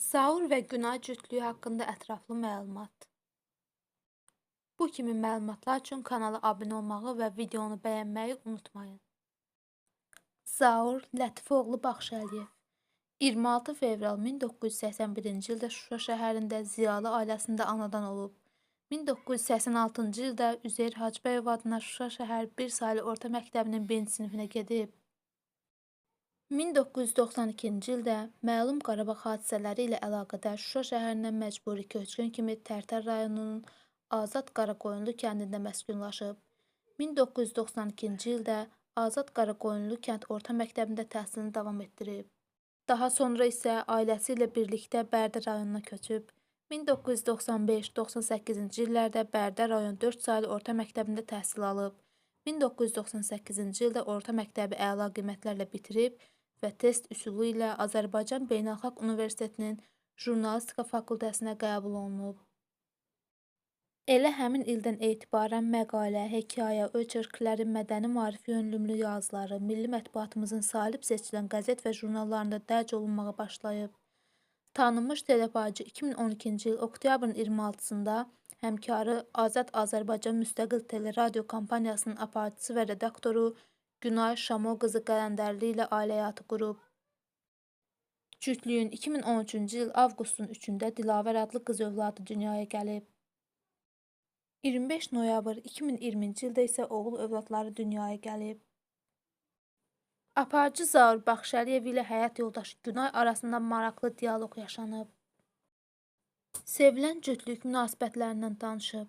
Zaur və Günay cütlüyü haqqında ətraflı məlumat. Bu kimi məlumatlar üçün kanala abunə olmağı və videonu bəyənməyi unutmayın. Zaur Lətifoğlu Baxşəliyev 26 fevral 1981-ci ildə Şuşa şəhərində ziyalı ailəsində anadan olub. 1986-cı ildə Üzeyir Hacıbəyov adına Şuşa şəhər 1 saylı orta məktəbinin 1-ci sinifinə gedib. 1992-ci ildə məlum Qarabağ hadisələri ilə əlaqədar Şuşa şəhərinə məcburi köçkün kimi Tərtər rayonunun Azad Qaraqoyunlu kəndində məskunlaşıb. 1992-ci ildə Azad Qaraqoyunlu kənd orta məktəbində təhsilini davam etdirib. Daha sonra isə ailəsi ilə birlikdə Bərdə rayonuna köçüb. 1995-98-ci illərdə Bərdə rayon 4 saylı orta məktəbində təhsil alıb. 1998-ci ildə orta məktəbi əla qiymətlərlə bitirib və test üsulu ilə Azərbaycan Beynəlxalq Universitetinin jurnalistika fakültəsinə qəbul olunub. Elə həmin ildən etibarən məqalə, hekayə, öçürkləri, mədəni maarif yönümlü yazıları milli mətbuatımızın salib seçilən qəzet və jurnallarında dərc olunmağa başlayıb. Tanınmış telefaci 2012-ci il oktyabrın 26-sında həmkarı Azad Azərbaycan Müstəqil Teleradio kompaniyasının aparıcısı və redaktoru Günay Şamo qızı Qələndərli ilə ailə həyatı qurub. Cütlüyün 2013-cü il avqustun 3-də Dilavər adlı qız övladı dünyaya gəlib. 25 noyabr 2020-ci ildə isə oğul övladları dünyaya gəlib. Aparıcı Zaur Baxşəliyev ilə həyat yoldaşı Günay arasında maraqlı dialoq yaşanıb. Sevilən cütlük münasibətlərindən danışıb.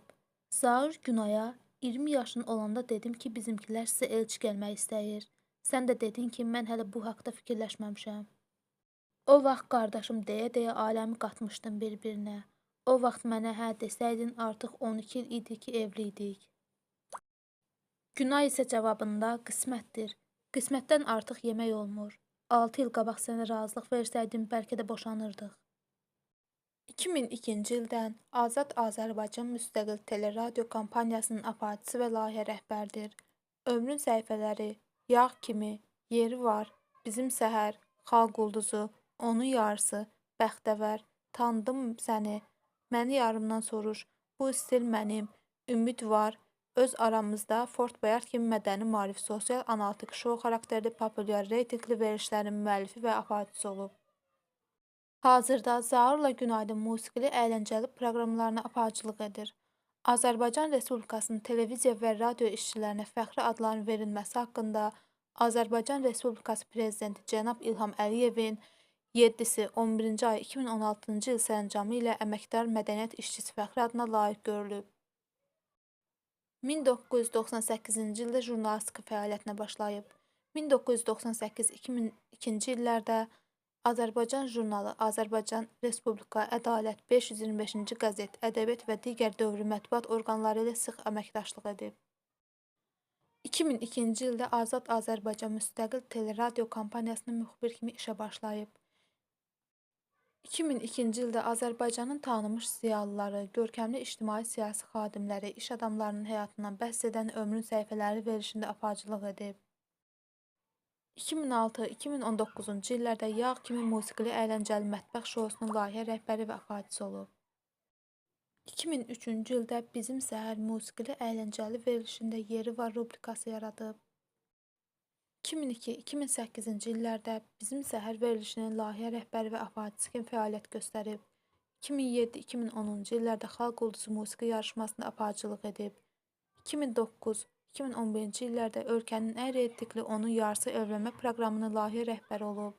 Zaur Günaya 20 yaşın olanda dedim ki, bizimkilər sizə elçi gəlmək istəyir. Sən də dedin ki, mən hələ bu haqda fikirləşməmişəm. O vaxt qardaşım deyə-deyə aləmi qatmışdın bir-birinə. O vaxt mənə hə desəydin, artıq 12 il idi ki, evli idik. Günay isə cavabında qismətdir. Qismətdən artıq yemək olmur. 6 il qabaq sənə razılıq versəydim, bəlkə də boşanırdıq. 2002-ci ildən Azad Azərbaycan Müstəqil Teleradio kompaniyasının aparıcısı və layihə rəhbəridir. Ömrün səhifələri Yağ kimi, Yeri var, Bizim səhər, Xalq ulduzu, Onun yarısı, Bəxtəvər, Tanıdım səni, Məni yarımdan soruş, Bu stil mənim, Ümid var, Öz aramızda Fort Boyard kimi mədəni maarif, sosial analitik şou xarakterli populyar reytinqli verilişlərin müəllifi və aparıcısı olub. Hazırda Zaurla Günaydın musiqili əyləncəli proqramlarına aparıcılıq edir. Azərbaycan Respublikasının televiziya və radio işçilərinə fəxri adların verilməsi haqqında Azərbaycan Respublikası Prezidenti cənab İlham Əliyevin 7-si 11-ci ay 2016-cı il sərəncamı ilə əməkdar mədəniyyət işçisi fəxri adına layiq görülüb. 1998-ci ildə jurnalistika fəaliyyətinə başlayıb. 1998-2002-ci illərdə Azərbaycan jurnalı, Azərbaycan Respublika Ədalət 525-ci qəzet, ədəbiyyat və digər dövrü mətbuat orqanları ilə sıx əməkdaşlıq edib. 2002-ci ildə Azad Azərbaycan Müstəqil Teleradio kompaniyasının müxbir kimi işə başlayıb. 2002-ci ildə Azərbaycanın tanınmış ziyalıları, görkəmli ictimai-siyasi xadimləri, iş adamlarının həyatından bəhs edən ömrün səhifələri verilişində aparıcılıq edib. 2006-2019-cu illərdə Yağ kimi musiqili əyləncəli mətbəx şousunun layihə rəhbəri və aparıcısı olub. 2003-cü ildə Bizim Səhər musiqili əyləncəli verilişində Yeri var rubrikası yaradıb. 2002-2008-ci illərdə Bizim Səhər verilişinin layihə rəhbəri və aparıcısı kimi fəaliyyət göstərib. 2007-2010-cu illərdə Xalq Ulduzu musiqi yarışmasında aparıcılıq edib. 2009-2011-ci illərdə ölkənin ən reytinqli Onun Yarısı evlənmə proqramının layihə rəhbəri olub.